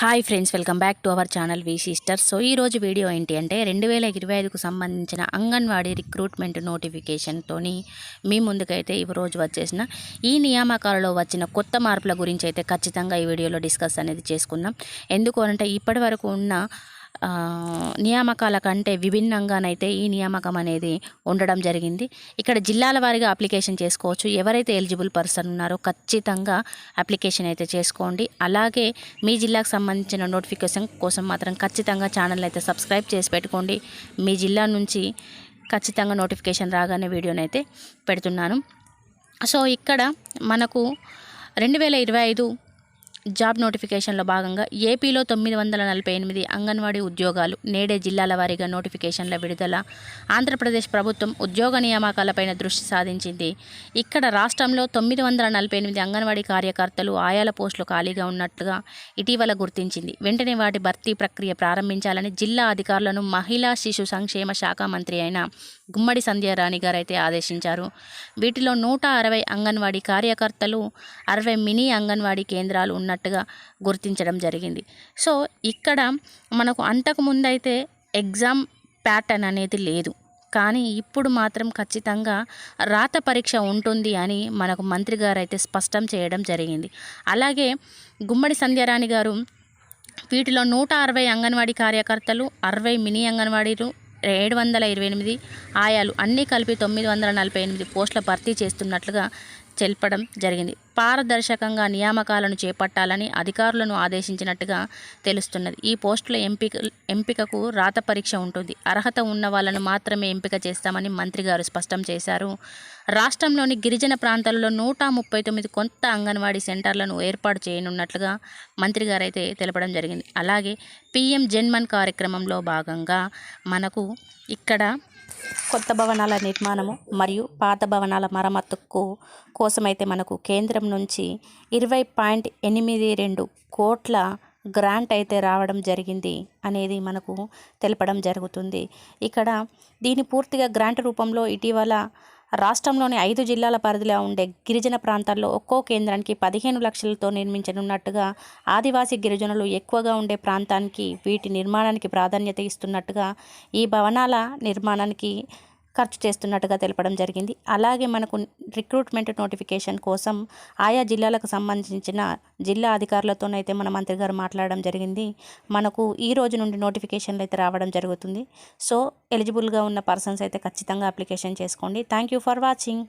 Hi friends welcome back to our channel V sister so ఈ రోజు video ఏంటి అంటే రెండు వేల ఇరవై ఐదుకు సంబంధించిన అంగన్వాడీ రిక్రూట్మెంట్ నోటిఫికేషన్తోని మీ ముందుకైతే ఈరోజు రోజు వచ్చేసిన ఈ నియామకాలలో వచ్చిన కొత్త మార్పుల గురించి అయితే ఖచ్చితంగా ఈ వీడియోలో డిస్కస్ అనేది చేసుకుందాం. ఎందుకు అంటే ఇప్పటి వరకు ఉన్న నియామకాల కంటే విభిన్నంగానైతే ఈ నియామకం అనేది ఉండడం జరిగింది. ఇక్కడ జిల్లాల వారీగా అప్లికేషన్ చేసుకోవచ్చు. ఎవరైతే ఎలిజిబుల్ పర్సన్ ఉన్నారో ఖచ్చితంగా అప్లికేషన్ అయితే చేసుకోండి. అలాగే మీ జిల్లాకు సంబంధించిన నోటిఫికేషన్ కోసం మాత్రం ఖచ్చితంగా ఛానల్ అయితే సబ్స్క్రైబ్ చేసి పెట్టుకోండి. మీ జిల్లా నుంచి ఖచ్చితంగా నోటిఫికేషన్ రాగానే వీడియోని అయితే పెడుతున్నాను. సో ఇక్కడ మనకు రెండు వేల ఇరవై ఐదు జాబ్ నోటిఫికేషన్లో భాగంగా ఏపీలో తొమ్మిది వందల నలభై ఎనిమిది అంగన్వాడీ ఉద్యోగాలు నేడే జిల్లాల వారీగా నోటిఫికేషన్ల విడుదల. ఆంధ్రప్రదేశ్ ప్రభుత్వం ఉద్యోగ నియామకాలపైన దృష్టి సాధించింది. ఇక్కడ రాష్ట్రంలో తొమ్మిది వందల నలభై ఎనిమిది అంగన్వాడీ కార్యకర్తలు ఆయాల పోస్టులు ఖాళీగా ఉన్నట్లుగా ఇటీవల గుర్తించింది. వెంటనే వాటి భర్తీ ప్రక్రియ ప్రారంభించాలని జిల్లా అధికారులను మహిళా శిశు సంక్షేమ శాఖ మంత్రి అయిన గుమ్మడి సంధ్యారాణి గారు అయితే ఆదేశించారు. వీటిలో నూట అరవై అంగన్వాడీ కార్యకర్తలు అరవై మినీ అంగన్వాడీ కేంద్రాలు ఉన్నట్టుగా గుర్తించడం జరిగింది. సో ఇక్కడ మనకు అంతకు అయితే ఎగ్జామ్ ప్యాటర్న్ అనేది లేదు. కానీ ఇప్పుడు మాత్రం ఖచ్చితంగా రాత పరీక్ష ఉంటుంది అని మనకు మంత్రి గారు అయితే స్పష్టం చేయడం జరిగింది. అలాగే గుమ్మడి సంధ్యారాణి గారు వీటిలో నూట అరవై అంగన్వాడీ కార్యకర్తలు అరవై మినీ అంగన్వాడీలు ఏడు వందల ఇరవై ఎనిమిది ఆయాలు అన్నీ కలిపి తొమ్మిది వందల నలభై ఎనిమిది పోస్టుల భర్తీ చేస్తున్నట్లుగా తెలపడం జరిగింది. పారదర్శకంగా నియామకాలను చేపట్టాలని అధికారులను ఆదేశించినట్టుగా తెలుస్తున్నది. ఈ పోస్టుల ఎంపిక ఎంపికకు రాత పరీక్ష ఉంటుంది. అర్హత ఉన్న వాళ్ళను మాత్రమే ఎంపిక చేస్తామని మంత్రి గారు స్పష్టం చేశారు. రాష్ట్రంలోని గిరిజన ప్రాంతాల్లో నూట ముప్పై తొమ్మిది కొత్త అంగన్వాడీ సెంటర్లను ఏర్పాటు చేయనున్నట్లుగా మంత్రి గారు అయితే తెలపడం జరిగింది. అలాగే పిఎం జన్మన్ కార్యక్రమంలో భాగంగా మనకు ఇక్కడ కొత్త భవనాల నిర్మాణము మరియు పాత భవనాల మరమ్మతుకు కోసమైతే మనకు కేంద్రం నుంచి ఇరవై పాయింట్ ఎనిమిది రెండు కోట్ల గ్రాంట్ అయితే రావడం జరిగింది అనేది మనకు తెలపడం జరుగుతుంది. ఇక్కడ దీని పూర్తిగా గ్రాంట్ రూపంలో ఇటీవల రాష్ట్రంలోని ఐదు జిల్లాల పరిధిలో ఉండే గిరిజన ప్రాంతాల్లో ఒక్కో కేంద్రానికి పదిహేను లక్షలతో నిర్మించనున్నట్టుగా ఆదివాసీ గిరిజనులు ఎక్కువగా ఉండే ప్రాంతానికి వీటి నిర్మాణానికి ప్రాధాన్యత ఇస్తున్నట్టుగా ఈ భవనాల నిర్మాణానికి ఖర్చు చేస్తున్నట్టుగా తెలపడం జరిగింది. అలాగే మనకు రిక్రూట్మెంట్ నోటిఫికేషన్ కోసం ఆయా జిల్లాలకు సంబంధించిన జిల్లా అధికారులతోనైతే మన మంత్రి గారు మాట్లాడడం జరిగింది. మనకు ఈ రోజు నుండి నోటిఫికేషన్లు అయితే రావడం జరుగుతుంది. సో ఎలిజిబుల్గా ఉన్న పర్సన్స్ అయితే ఖచ్చితంగా అప్లికేషన్ చేసుకోండి. Thank you for watching